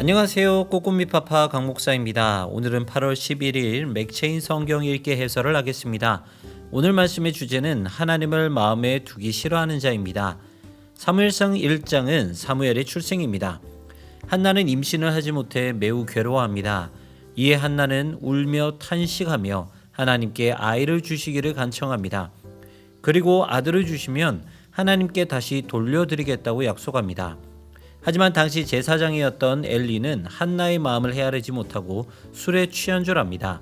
안녕하세요. 꼬꼬미파파 강목사입니다. 오늘은 8월 11일 맥체인 성경 읽기 해설을 하겠습니다. 오늘 말씀의 주제는 하나님을 마음에 두기 싫어하는 자입니다. 사무엘상 1장은 사무엘의 출생입니다. 한나는 임신을 하지 못해 매우 괴로워합니다. 이에 한나는 울며 탄식하며 하나님께 아이를 주시기를 간청합니다. 그리고 아들을 주시면 하나님께 다시 돌려드리겠다고 약속합니다. 하지만 당시 제사장이었던 엘리는 한나의 마음을 헤아리지 못하고 술에 취한 줄 압니다.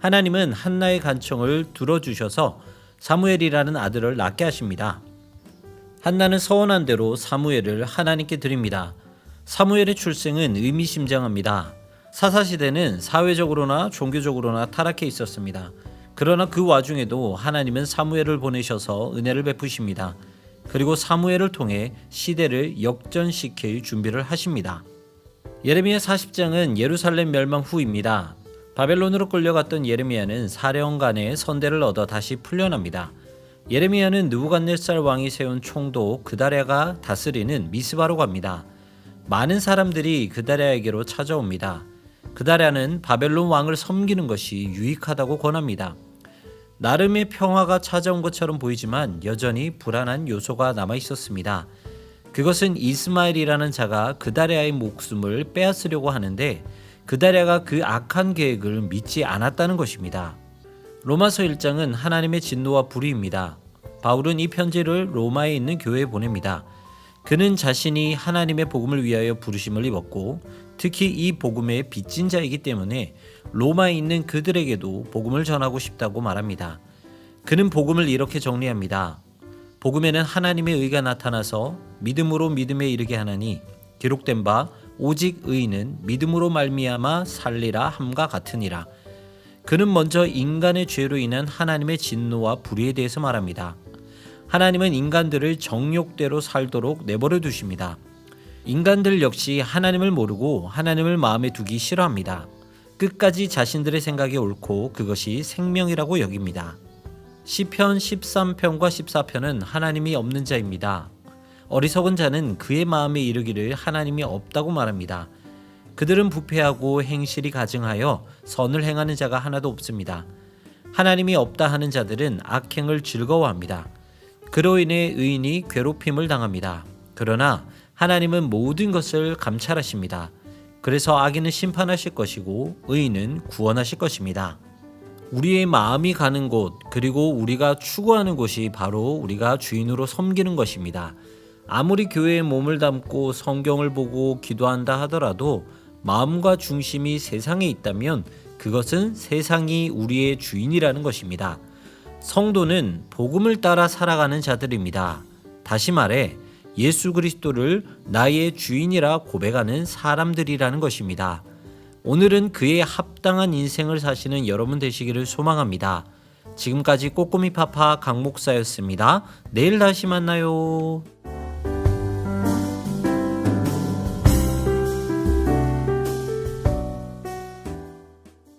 하나님은 한나의 간청을 들어주셔서 사무엘이라는 아들을 낳게 하십니다. 한나는 서원한 대로 사무엘을 하나님께 드립니다. 사무엘의 출생은 의미심장합니다. 사사시대는 사회적으로나 종교적으로나 타락해 있었습니다. 그러나 그 와중에도 하나님은 사무엘을 보내셔서 은혜를 베푸십니다. 그리고 사무엘을 통해 시대를 역전시킬 준비를 하십니다. 예레미야 40장은 예루살렘 멸망 후입니다. 바벨론으로 끌려갔던 예레미야는 사령관의 선대를 얻어 다시 풀려납니다. 예레미야는 느부갓네살 왕이 세운 총독 그다랴가 다스리는 미스바로 갑니다. 많은 사람들이 그다랴에게로 찾아옵니다. 그다랴는 바벨론 왕을 섬기는 것이 유익하다고 권합니다. 나름의 평화가 찾아온 것처럼 보이지만 여전히 불안한 요소가 남아 있었습니다. 그것은 이스마엘이라는 자가 그다랴의 목숨을 빼앗으려고 하는데 그다랴가 그 악한 계획을 믿지 않았다는 것입니다. 로마서 1장은 하나님의 진노와 불의입니다. 바울은 이 편지를 로마에 있는 교회에 보냅니다. 그는 자신이 하나님의 복음을 위하여 부르심을 입었고 특히 이 복음의 빚진 자이기 때문에 로마에 있는 그들에게도 복음을 전하고 싶다고 말합니다. 그는 복음을 이렇게 정리합니다. 복음에는 하나님의 의가 나타나서 믿음으로 믿음에 이르게 하나니 기록된 바 오직 의인은 믿음으로 말미암아 살리라 함과 같으니라. 그는 먼저 인간의 죄로 인한 하나님의 진노와 불의에 대해서 말합니다. 하나님은 인간들을 정욕대로 살도록 내버려 두십니다. 인간들 역시 하나님을 모르고 하나님을 마음에 두기 싫어합니다. 끝까지 자신들의 생각이 옳고 그것이 생명이라고 여깁니다. 시편 13편과 14편은 하나님이 없는 자입니다. 어리석은 자는 그의 마음에 이르기를 하나님이 없다고 말합니다. 그들은 부패하고 행실이 가증하여 선을 행하는 자가 하나도 없습니다. 하나님이 없다 하는 자들은 악행을 즐거워합니다. 그로 인해 의인이 괴롭힘을 당합니다. 그러나 하나님은 모든 것을 감찰하십니다. 그래서 악인은 심판하실 것이고 의인은 구원하실 것입니다. 우리의 마음이 가는 곳, 그리고 우리가 추구하는 곳이 바로 우리가 주인으로 섬기는 것입니다. 아무리 교회에 몸을 담고 성경을 보고 기도한다 하더라도 마음과 중심이 세상에 있다면 그것은 세상이 우리의 주인이라는 것입니다. 성도는 복음을 따라 살아가는 자들입니다. 다시 말해 예수 그리스도를 나의 주인이라 고백하는 사람들이라는 것입니다. 오늘은 그에 합당한 인생을 사시는 여러분 되시기를 소망합니다. 지금까지 꼬꼬미 파파 강목사였습니다. 내일 다시 만나요.